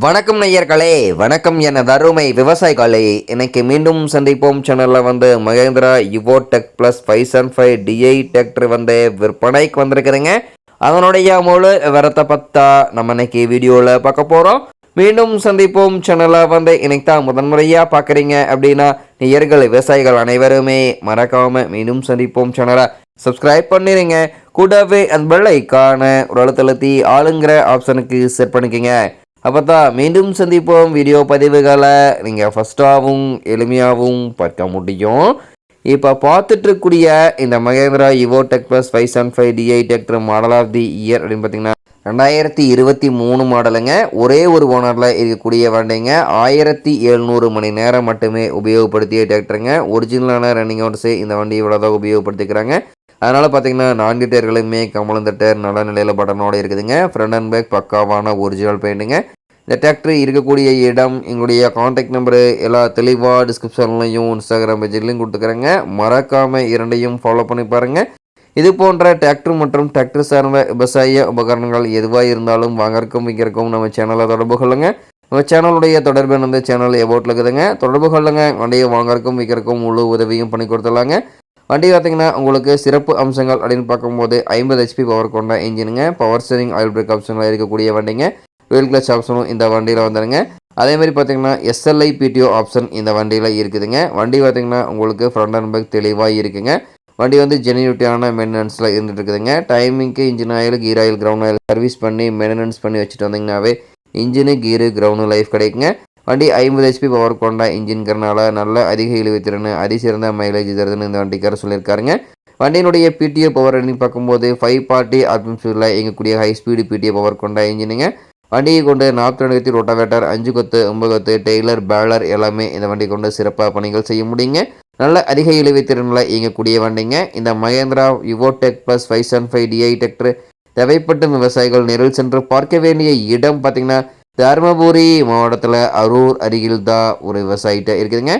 வணக்கம் நேயர்களே வணக்கம் என தருமை விவசாயிகளே. இன்னைக்கு மீண்டும் சந்திப்போம். சேனலில் வந்து Mahindra Yuvo Tech plus five seven five DI tractor வந்து விற்பனைக்கு வந்திருக்குதுங்க அதனுடைய முழு விவரத்தை பற்றா நம்ம இன்னைக்கு வீடியோவில் பார்க்க போகிறோம் மீண்டும் சந்திப்போம். சேனலை வந்து இன்னைக்கு தான் முதன்முறையாக பார்க்குறீங்க அப்படின்னா நேயர்கள் விவசாயிகள் அனைவருமே மறக்காமல் மீண்டும் சந்திப்போம். சேனலை சப்ஸ்கிரைப் பண்ணிடுங்க கூடவே அந்த பெல் ஐக்கான ஒரு அழுத்தழுத்தி ஆளுங்கிற ஆப்ஷனுக்கு செட் பண்ணிக்கோங்க. அப்போ தான் மீண்டும் சந்திப்போம் வீடியோ பதிவுகளை. நீங்கள் ஃபஸ்ட்டாகவும் எளிமையாகவும் பார்க்க முடியும். இப்போ பார்த்துட்ருக்கூடிய இந்த Mahindra Yuvo Tech plus five seven five DI tractor model of the year அப்படின்னு பார்த்தீங்கன்னா ரெண்டாயிரத்தி இருபத்தி மூணு மாடலுங்க. ஒரே ஒரு ஓனரில் இருக்கக்கூடிய வண்டிங்க. ஆயிரத்தி எழுநூறு மணி நேரம் மட்டுமே உபயோகப்படுத்திய டிராக்டருங்க ஒரிஜினலான ரன்னிங் ஓட்டர்ஸே இந்த வண்டி இவ்வளோதான் உபயோகப்படுத்திக்கிறாங்க. அதனால் பார்த்தீங்கன்னா நான்கு டயர்களுமே கமலம் டயர் நல்ல நிலையில் பட்டனோடு இருக்குதுங்க. ஃப்ரண்ட் அண்ட் பேக் பக்காவான ஒரிஜினல் பெயிண்ட்டுங்க இந்த டிராக்டர் இருக்கக்கூடிய இடம் எங்களுடைய காண்டாக்ட் நம்பரு எல்லா தெளிவாக டிஸ்கிரிப்ஷன்லையும் இன்ஸ்டாகிராம் பேஜ்லையும் கொடுத்துக்கிறேங்க. மறக்காமல் இரண்டையும் ஃபாலோ பண்ணி பாருங்கள் இது போன்ற டிராக்டர் மற்றும் டிராக்டர் சார்ந்த விவசாய உபகரணங்கள் எதுவாக இருந்தாலும் வாங்கறக்கும் விற்கிறக்கும் நம்ம சேனலை தொடர்பு கொள்ளுங்க. நம்ம சேனலுடைய தொடர்பு வந்து சேனல் எபோட்டில் இருக்குதுங்க. தொடர்பு கொள்ளுங்க. வண்டியை வாங்கறக்கும் விற்கிறக்கும் முழு உதவியும் பண்ணி கொடுத்துடலாங்க. வண்டி பார்த்தீங்கன்னா உங்களுக்கு சிறப்பு அம்சங்கள் அப்படின்னு பார்க்கும்போது ஐம்பது ஹெச்பி பவர் கொண்ட இன்ஜினுங்க பவர் ஸ்டேரிங் ஆயில் பிரேக் ஆப்ஷனில் இருக்கக்கூடிய வண்டிங்க. வீல் கிளச் ஆப்ஷனும் இந்த வண்டியில் வந்துடுங்க அதே மாதிரி பார்த்தீங்கன்னா எஸ்எல்ஐ பிடிஓ ஆப்ஷன் இந்த வண்டியில் இருக்குதுங்க. வண்டி பார்த்தீங்கன்னா உங்களுக்கு ஃப்ரண்ட் அண்ட் பேக் தெளிவாக இருக்குங்க. வண்டி வந்து ஜெனியூட்டியான மெயின்டெனன்ஸில் இருந்துட்டு இருக்குதுங்க டைமிங்க்கு engine oil gear oil ground oil service பண்ணி மெயின்டெனன்ஸ் பண்ணி வச்சுட்டு வந்தீங்கன்னாவே இன்ஜினு கீரு கிரவுண்டு லைஃப் கிடைக்குங்க. வண்டி ஐம்பது ஹெச்பி பவர் கொண்ட இன்ஜின்கிறனால நல்ல அதிக இழுவைத்திறன் அதிசிறந்த மைலேஜ் தருதுன்னு இந்த வண்டிக்கார சொல்லியிருக்காருங்க. வண்டியினுடைய பிடிஓ பவர் ரேட்டிங் பார்க்கும்போது ஃபைவ் பார்ட்டி ஆர்பிஎம் இயங்கக்கூடிய ஹை ஸ்பீடு பிடிஓ பவர் கொண்ட இன்ஜினுங்க வண்டியை கொண்டு நாற்பத்தி ரெண்டு கத்தி ரொட்டாவேட்டர் அஞ்சு கொத்து ஒன்பது கொத்து டெய்லர் பேலர் எல்லாமே இந்த வண்டி கொண்டு சிறப்பாக பணிகள் செய்ய முடியுங்க. நல்ல அதிக இழுவை திறனில் இயங்கக்கூடிய வண்டிங்க. இந்த Mahindra Yuvo Tech plus five seven five DI tractor தேவைப்பட்ட விவசாயிகள் நேரில் சென்று பார்க்க வேண்டிய இடம் பார்த்தீங்கன்னா தருமபுரி மாவட்டத்தில் அரூர் அருகில் தான் ஒரு விவசாயிட்ட இருக்குதுங்க.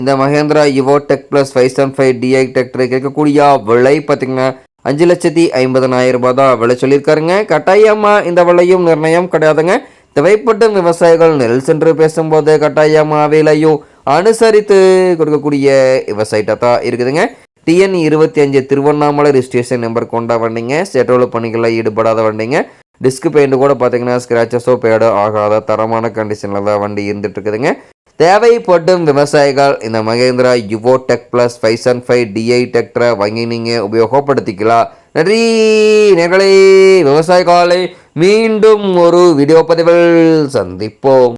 இந்த Mahindra Yuvo Tech plus five seven five DI tractor கேட்கக்கூடிய விலை பார்த்தீங்கன்னா அஞ்சு லட்சத்தி ஐம்பதனாயிரம் ரூபாய் தான் விலை சொல்லியிருக்காருங்க. கட்டாயமாக இந்த விலையும் நிர்ணயம் கிடையாதுங்க. தேவைப்பட்ட விவசாயிகள் நெல் சென்று பேசும்போது கட்டாயமாக விலையும் அனுசரித்து கொடுக்கக்கூடிய விவசாயிட்ட தான் இருக்குதுங்க. டிஎன் இருபத்தி அஞ்சு திருவண்ணாமலை ரிஜிஸ்ட்ரேஷன் நம்பர் கொண்டா வண்டிங்க. செட்ரோல் பணிகளில் ஈடுபடாத வண்டிங்க. டிஸ்க் பெயிண்ட் கூட பார்த்தீங்கன்னா ஸ்க்ராச்சஸோ பேடோ ஆகாத தரமான கண்டிஷனில் தான் வண்டி இருந்துட்டு இருக்குதுங்க தேவைப்படும் விவசாயிகள் இந்த Mahindra Yuvo Tech plus five seven five DI டெக்டரை வாங்கி நீங்கள் உபயோகப்படுத்திக்கலாம். நன்றி நேர்களை. விவசாயிகளை மீண்டும் ஒரு வீடியோ பதிவில் சந்திப்போம்.